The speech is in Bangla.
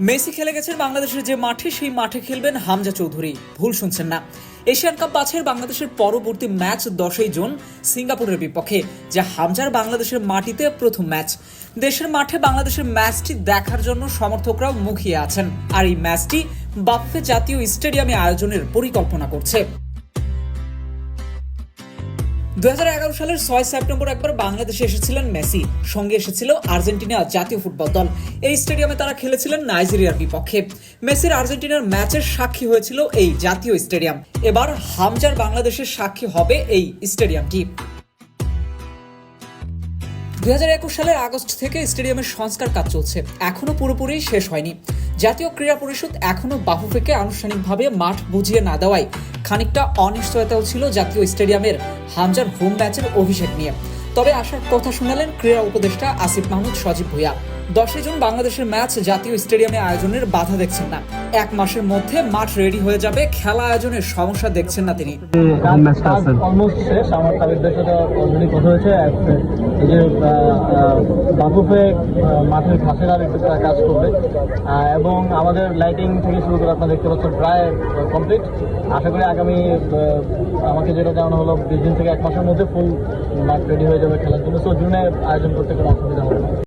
মেসি খেলে গেছেন বাংলাদেশের যে মাঠে, সেই মাঠে খেলবেন হামজা চৌধুরী। ভুল শুনছেন না। এশিয়ান কাপ বাছের বাংলাদেশের পরবর্তী ম্যাচ দশই জুন সিঙ্গাপুরের বিপক্ষে, যা হামজার বাংলাদেশের মাটিতে প্রথম ম্যাচ। দেশের মাঠে বাংলাদেশের ম্যাচটি দেখার জন্য সমর্থকরাও মুখিয়ে আছেন। আর এই ম্যাচটি বাপ্পে জাতীয় স্টেডিয়ামে আয়োজনের পরিকল্পনা করছে। দু সালের ছয় সেপ্টেম্বর একবার বাংলাদেশে এসেছিলেন মেসি। সঙ্গে এসেছিল আর্জেন্টিনা জাতীয় ফুটবল দল। এই স্টেডিয়ামে তারা খেলেছিলেন নাইজেরিয়ার বিপক্ষে। মেসির আর্জেন্টিনার ম্যাচের সাক্ষী হয়েছিল এই জাতীয় স্টেডিয়াম। এবার হামজার বাংলাদেশের সাক্ষী হবে এই স্টেডিয়ামটি। দুই সালের আগস্ট থেকে স্টেডিয়ামের সংস্কার কাজ চলছে। এখনও পুরোপুরি শেষ হয়নি। জাতীয় ক্রীড়া পরিষদ এখনও বাফুফেকে আনুষ্ঠানিকভাবে মাঠ বুঝিয়ে না দেওয়ায় খানিকটা অনিশ্চয়তাও ছিল জাতীয় স্টেডিয়ামের হামজার হোম ম্যাচের অভিষেক নিয়ে। তবে আসার কথা শোনালেন ক্রীড়া উপদেষ্টা আসিফ মাহমুদ সজীব ভুইয়া। দশই জুন বাংলাদেশের ম্যাচ জাতীয় স্টেডিয়ামে আয়োজনের বাধা দেখছেন না। এক মাসের মধ্যে মাঠ রেডি হয়ে যাবে, খেলা আয়োজনের সমস্যা দেখছেন না তিনি। অলমোস্ট মাঠের ঘাসের কাজ করবে। এবং আমাদের লাইটিং থেকে শুরু করে আপনারা দেখতে পাচ্ছেন প্রায় কমপ্লিট আশা করি আগামী আমাকে যেটা জানানো হলো, বিশ দিন থেকে এক মাসের মধ্যে ফুল মাঠ রেডি হয়ে যাবে খেলার জন্য। সো জুনে আয়োজন করতে কোনো অসুবিধা হবে